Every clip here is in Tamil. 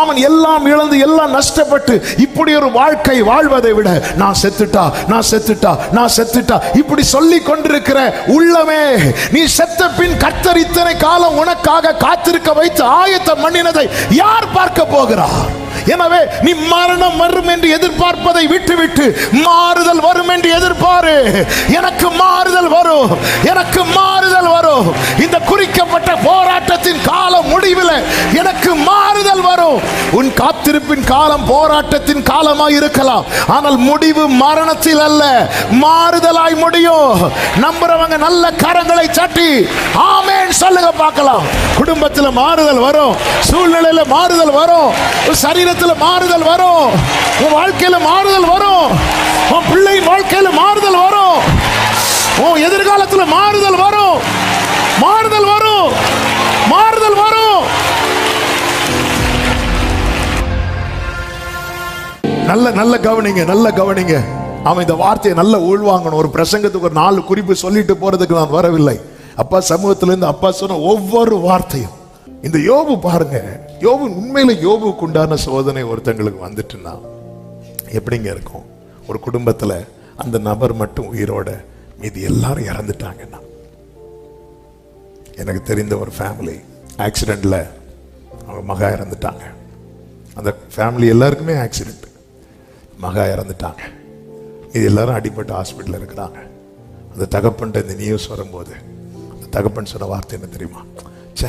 அவன் எல்லாம் இழந்து எல்லாம் நஷ்டப்பட்டு இப்படி ஒரு வாழ்க்கை வாழ்வதை விட நான் செத்துட்டா நான் செத்துட்டா நான் செத்துட்டா. இப்படி சொல்லி கொண்டிருக்கிற உள்ளமே நீ செத்த பின் கர்த்தர் இத்தனை காலம் உனக்காக காத்திருக்க வைத்து ஆயத்தம் பண்ணினதை யார் பார்க்க போகிறார் எனவே நீ மரணம் வரும் என்று எதிர்பார்ப்பதை விட்டுவிட்டு மாறுதல் வரும் என்று எதிர்பாரு. எனக்கு மாறுதல் வரும் எனக்கு மாறுதல் வரும். இந்த குறிக்கப்பட்ட போராட்டத்தின் காலம் முடிவில் எனக்கு மாறுதல் வரும். உன் காத்திருப்பின் காலம் போராட்டத்தின் காலமாய் இருக்கலாம். ஆனால் முடிவு மரணத்தில் அல்ல மாறுதலாய் முடியும். நம்புறவங்க நல்ல கரங்களை சட்டி ஆமேன் சொல்லுங்க பார்க்கலாம். குடும்பத்தில் மாறுதல் வரும் சூழ்நிலையில் மாறுதல் வரும் உன் சரீரத்தில் மாறுதல் வரும் உன் வாழ்க்கையில மாறுதல் வரும் உன் பிள்ளை வாழ்க்கையில மாறுதல் வரும் உன் எதிர்காலத்தில் மாறுதல் வரும் மாறுதல் வரும். நல்ல நல்ல கவனிங்க நல்ல கவனிங்க. அவன் இந்த வார்த்தையை நல்ல உள்வாங்கணும். ஒரு பிரசங்கத்துக்கு ஒரு நாலு குறிப்பு சொல்லிட்டு போறதுக்கு நான் வரவில்லை. அப்பா சமூகத்திலிருந்து அப்பா சொன்ன ஒவ்வொரு வார்த்தையும். இந்த யோபு பாருங்க. யோபு உண்மையில யோபுக்கு உண்டான சோதனை ஒருத்தங்களுக்கு வந்துட்டுன்னா எப்படிங்க இருக்கும்? ஒரு குடும்பத்தில் அந்த நபர் மட்டும் உயிரோட மீதி எல்லாரும் இறந்துட்டாங்கன்னா. எனக்கு தெரிந்த ஒரு ஃபேமிலி ஆக்சிடெண்ட்டில் அவங்க மகா இறந்துட்டாங்க. அந்த ஃபேமிலி எல்லாருக்குமே ஆக்சிடென்ட் மகா இறந்துட்டாங்க. இது எல்லாரும் அடிபட்டு ஹாஸ்பிட்டலில் இருக்கிறாங்க. அந்த தகப்பன்ட்ட இந்த நியூஸ் வரும்போது அந்த தகப்பன் சொன்ன வார்த்தை என்ன தெரியுமா? ச்சே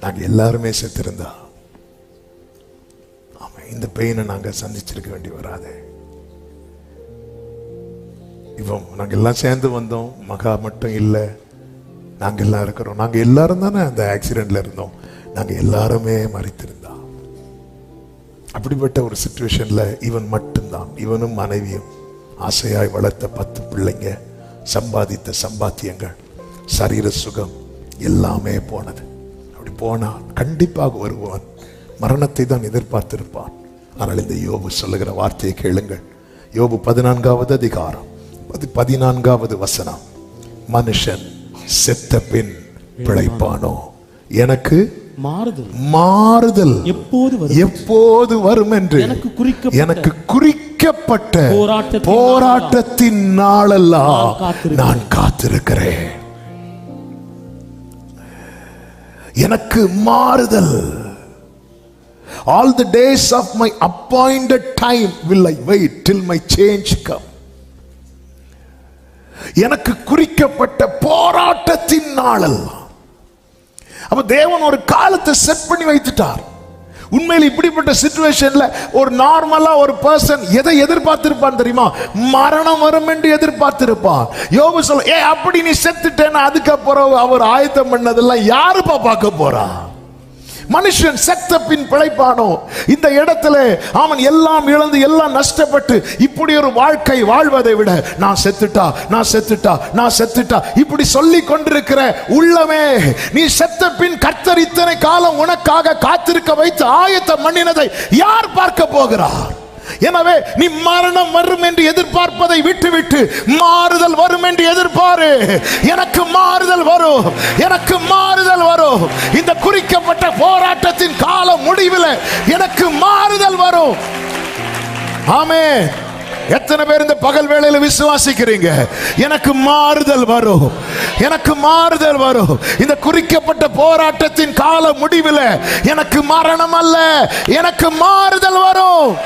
நாங்கள் எல்லாருமே செத்துருந்தா. ஆமாம் இந்த பெயினை நாங்கள் சந்திச்சிருக்க வேண்டி வராது. இவன் நாங்கள் எல்லாம் சேர்ந்து வந்தோம். மகா மட்டும் இல்லை. நாங்கள் எல்லாம் இருக்கிறோம். நாங்கள் எல்லாரும் தானே அந்த ஆக்சிடெண்ட்டில் இருந்தோம். நாங்கள் எல்லாருமே மறித்திருந்தோம் அப்படிப்பட்ட ஒரு சுச்சுவேஷன்ல இவன் மட்டும் மட்டும்தான் இவனும் மனைவியும். ஆசையாய் வளர்த்த பத்து பிள்ளைங்க சம்பாதித்த சம்பாத்தியங்கள் சரீர சுகம் எல்லாமே போனது. அப்படி போனான் கண்டிப்பாக வருவான். மரணத்தை தான் எதிர்பார்த்திருப்பான். ஆனால் இந்த யோபு சொல்லுகிற வார்த்தையை கேளுங்கள். யோபு பதினான்காவது அதிகாரம் பதி- பதினான்காவது வசனம். மனுஷன் செத்த பின் பிழைப்பானோ? எனக்கு மாறுதல் மாறுதல் எப்போது வரும்? எப்போது வரும் என்று எனக்கு குறிக்கப்பட்ட எனக்கு குறிக்கப்பட்ட போராட்டத்தின் போராட்டத்தின் நாளெல்லாம் நான் காத்திருக்கிறேன். நான் காத்திருக்கிறேன். எனக்கு மாறுதல். All the days of my appointed time will I wait till my change come எனக்கு குறிக்கப்பட்ட போராட்டத்தின் நாளெல்லாம். அப்ப தேவன் ஒரு காலத்தை செட் பண்ணி வைத்துட்டார். உண்மையில் இப்படிப்பட்ட சுச்சுவேஷன்ல ஒரு நார்மலா ஒரு பர்சன் எதை எதிர்பார்த்திருப்பான் தெரியுமா? மரணம் வரும் என்று எதிர்பார்த்திருப்பான். யோபு சொல்ல ஏ அப்படி நீ செத்துட்டேன்னு அதுக்கப்புறம் அவர் ஆயத்தம் பண்ணதெல்லாம் யாருப்பா பார்க்க போறா? மனுஷன் செத்த பின் பிழைப்பானோ? இந்த இடத்துல அவன் எல்லாம் இழந்து எல்லாம் நஷ்டப்பட்டு இப்படி ஒரு வாழ்க்கை வாழ்வதை விட நான் செத்துட்டா நான் செத்துட்டா நான் செத்துட்டா. இப்படி சொல்லி கொண்டிருக்கிற உள்ளமே நீ செத்த பின் கர்த்தர் இத்தனை காலம் உனக்காக காத்திருக்க வைத்து ஆயத்தம் பண்ணினதை யார் பார்க்க போகிறார்? எனவே நீ மரணம் வரும் என்று எதிர்பார்ப்பதை விட்டுவிட்டு மாறுதல் வரும் என்று எதிர்பாரு. எனக்கு மாறுதல் வரும். எனக்கு மாறுதல் வரும். இந்த குறிக்கப்பட்ட போராட்டத்தின் காலம் முடிவில் எனக்கு மாறுதல் வரும். ஆமே எத்தனை பேர் இந்த பகல் வேளையில விசுவாசிக்கிறீங்க? எனக்கு மாறுதல் வரும். எனக்கு மாறுதல் வரும். இந்த குறிக்கப்பட்ட போராட்டத்தின் கால முடிவில் எனக்கு மரணம் அல்ல. எனக்கு மாறுதல் வரும்.